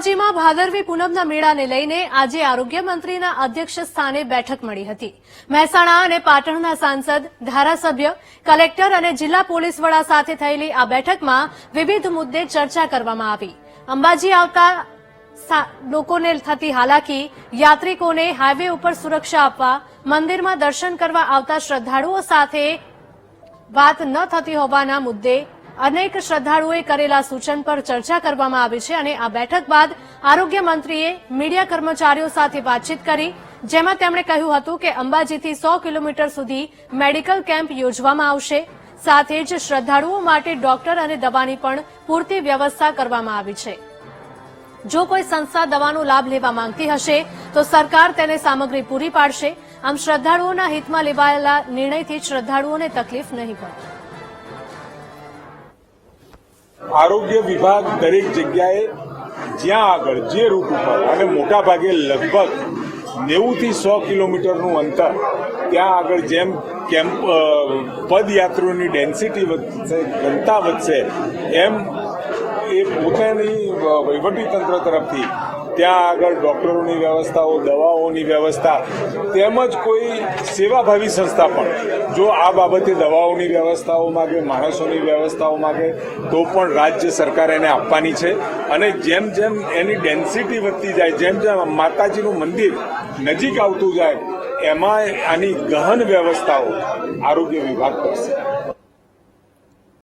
અંબાજીમાં ભાદરવી પૂનમના મેળાને લઈને આજે આરોગ્ય મંત્રીના અધ્યક્ષ સ્થાને બેઠક મળી હતી. મહેસાણા અને પાટણના સાંસદ, ધારાસભ્ય, કલેક્ટર અને જિલ્લા પોલીસ વડા સાથે થયેલી આ બેઠકમાં વિવિધ મુદ્દે ચર્ચા કરવામાં આવી. અંબાજી આવતા લોકોને થતી હાલાકી, યાત્રિકોને હાઈવે ઉપર સુરક્ષા આપવા, મંદિરમાં દર્શન કરવા આવતા શ્રદ્ધાળુઓ સાથે વાત ન થતી હોવાના મુદ્દે અનેક શ્રદ્ધાળુઓએ કરેલા સૂચન પર ચર્ચા કરવામાં આવી છે અને આ બેઠક બાદ આરોગ્ય મંત્રીએ મીડિયા કર્મચારીઓ સાથે વાતચીત કરી, જેમાં તેમણે કહ્યું હતું કે અંબાજીથી સો કિલોમીટર સુધી મેડિકલ કેમ્પ યોજવામાં આવશે. સાથે જ શ્રદ્ધાળુઓ માટે ડોક્ટર અને દવાની પણ પૂરતી વ્યવસ્થા કરવામાં આવી છે. જો કોઈ સંસ્થા દવાનો લાભ લેવા માંગતી હશે, તો સરકાર તેને સામગ્રી પૂરી પાડશે. આમ શ્રદ્ધાળુઓના હિતમાં લેવાયેલા નિર્ણયથી શ્રદ્ધાળુઓને તકલીફ નહીં પડે. આરોગ્ય વિભાગ દરેક જગ્યાએ જ્યાં આગળ જે રૂટ ઉપર, અને મોટા ભાગે લગભગ નેવુંથી સો કિલોમીટરનું અંતર, ત્યાં આગળ જેમ કેમ્પ પદયાત્રીઓની ડેન્સિટી વધશે, ઘનતા વધશે, એમ એ પોતાની વહીવટી તંત્ર તરફથી ત્યાં આગળ ડૉક્ટરોની વ્યવસ્થાઓ, દવાઓની વ્યવસ્થા, તેમજ કોઈ સેવાભાવી સંસ્થા પણ જો આ બાબતે દવાઓની વ્યવસ્થાઓ માગે, માણસોની વ્યવસ્થાઓ માગે, તો પણ રાજ્ય સરકાર એને આપવાની છે. અને જેમ જેમ એની ડેન્સિટી વધતી જાય, જેમ જેમ માતાજીનું મંદિર નજીક આવતું જાય એમાં આની ગહન વ્યવસ્થાઓ આરોગ્ય વિભાગ કરશે.